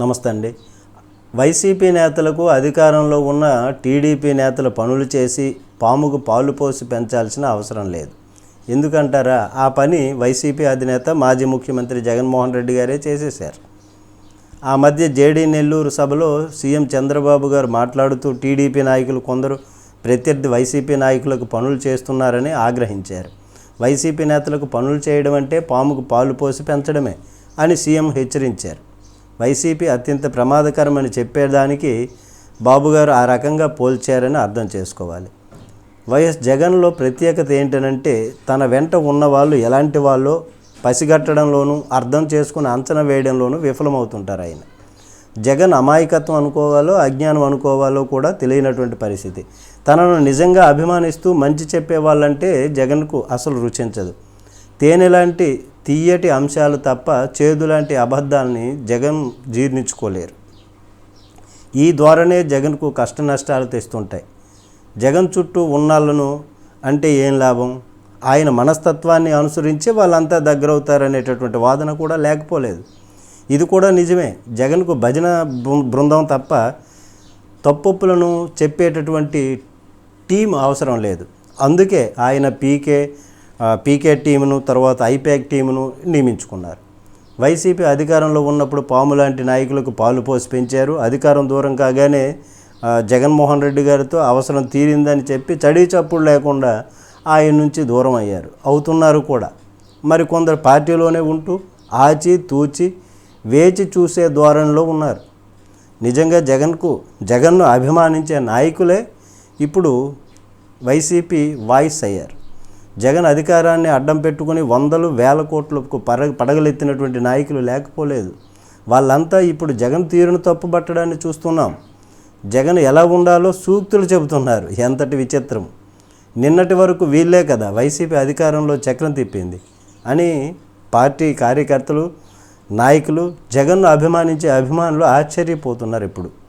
నమస్తే అండి. వైసీపీ నేతలకు అధికారంలో ఉన్న టీడీపీ నేతలు పనులు చేసి పాముకు పాలు పోసి పెంచాల్సిన అవసరం లేదు. ఎందుకంటారా? ఆ పని వైసీపీ అధినేత మాజీ ముఖ్యమంత్రి జగన్మోహన్ రెడ్డి గారే చేసేశారు. ఆ మధ్య జేడీ నెల్లూరు సభలో సీఎం చంద్రబాబు గారు మాట్లాడుతూ టీడీపీ నాయకులు కొందరు ప్రత్యర్థి వైసీపీ నాయకులకు పనులు చేస్తున్నారని ఆగ్రహించారు. వైసీపీ నేతలకు పనులు చేయడం అంటే పాముకు పాలు పోసి పెంచడమే అని సీఎం హెచ్చరించారు. వైసీపీ అత్యంత ప్రమాదకరమని చెప్పేదానికి బాబుగారు ఆ రకంగా పోల్చారని అర్థం చేసుకోవాలి. వైఎస్ జగన్లో ప్రత్యేకత ఏంటనంటే తన వెంట ఉన్న వాళ్ళు ఎలాంటి వాళ్ళో పసిగట్టడంలోనూ అర్థం చేసుకుని అంచనా వేయడంలోనూ విఫలమవుతుంటారు ఆయన. జగన్ అమాయకత్వం అనుకోవాలో అజ్ఞానం అనుకోవాలో కూడా తెలియనటువంటి పరిస్థితి. తనను నిజంగా అభిమానిస్తూ మంచి చెప్పే వాళ్ళంటే జగన్కు అసలు రుచించదు. తేనె లాంటి తీయటి అంశాలు తప్ప చేదు లాంటి అబద్ధాలని జగన్ జీర్ణించుకోలేరు. ఈ ద్వారానే జగన్కు కష్ట నష్టాలు తెస్తుంటాయి. జగన్ చుట్టూ ఉన్నాళ్ళను అంటే ఏం లాభం? ఆయన మనస్తత్వాన్ని అనుసరించి వాళ్ళంతా దగ్గరవుతారనేటటువంటి వాదన కూడా లేకపోలేదు. ఇది కూడా నిజమే. జగన్కు భజన బృందం తప్ప తప్పొప్పులను చెప్పేటటువంటి టీం అవసరం లేదు. అందుకే ఆయన పీకే పీకే టీమును తర్వాత ఐపాక్ టీమును నియమించుకున్నారు. వైసీపీ అధికారంలో ఉన్నప్పుడు పాము లాంటి నాయకులకు పాలు పోసి పెంచారు. అధికారం దూరం కాగానే జగన్మోహన్ రెడ్డి గారితో అవసరం తీరిందని చెప్పి చడీ చప్పుడు లేకుండా ఆయన నుంచి దూరం అయ్యారు. అవుతున్నారు కూడా. మరి కొందరు పార్టీలోనే ఉంటూ ఆచి తూచి వేచి చూసే ధోరణిలో ఉన్నారు. నిజంగా జగన్కు జగన్ను అభిమానించే నాయకులే ఇప్పుడు వైసీపీ వాయిస్ అయ్యారు. జగన్ అధికారాన్ని అడ్డం పెట్టుకుని వందలు వేల కోట్లకు పర పడగలెత్తినటువంటి నాయకులు లేకపోలేదు. వాళ్ళంతా ఇప్పుడు జగన్ తీరును తప్పుబట్టడాన్ని చూస్తున్నాం. జగన్ ఎలా ఉండాలో సూక్తులు చెబుతున్నారు. ఎంతటి విచిత్రం. నిన్నటి వరకు వీళ్ళే కదా వైసీపీ అధికారంలో చక్రం తిప్పింది అని పార్టీ కార్యకర్తలు నాయకులు జగన్ను అభిమానించే అభిమానులు ఆశ్చర్యపోతున్నారు ఇప్పుడు.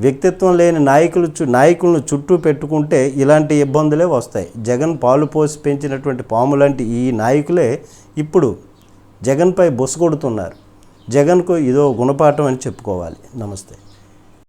వ్యక్తిత్వం లేని నాయకులు చు నాయకులను చుట్టూ పెట్టుకుంటే ఇలాంటి ఇబ్బందులే వస్తాయి. జగన్ పాలు పోసి పెంచినటువంటి పాము లాంటి ఈ నాయకులే ఇప్పుడు జగన్పై బుసగొడుతున్నారు. జగన్కు ఇదో గుణపాఠం అని చెప్పుకోవాలి. నమస్తే.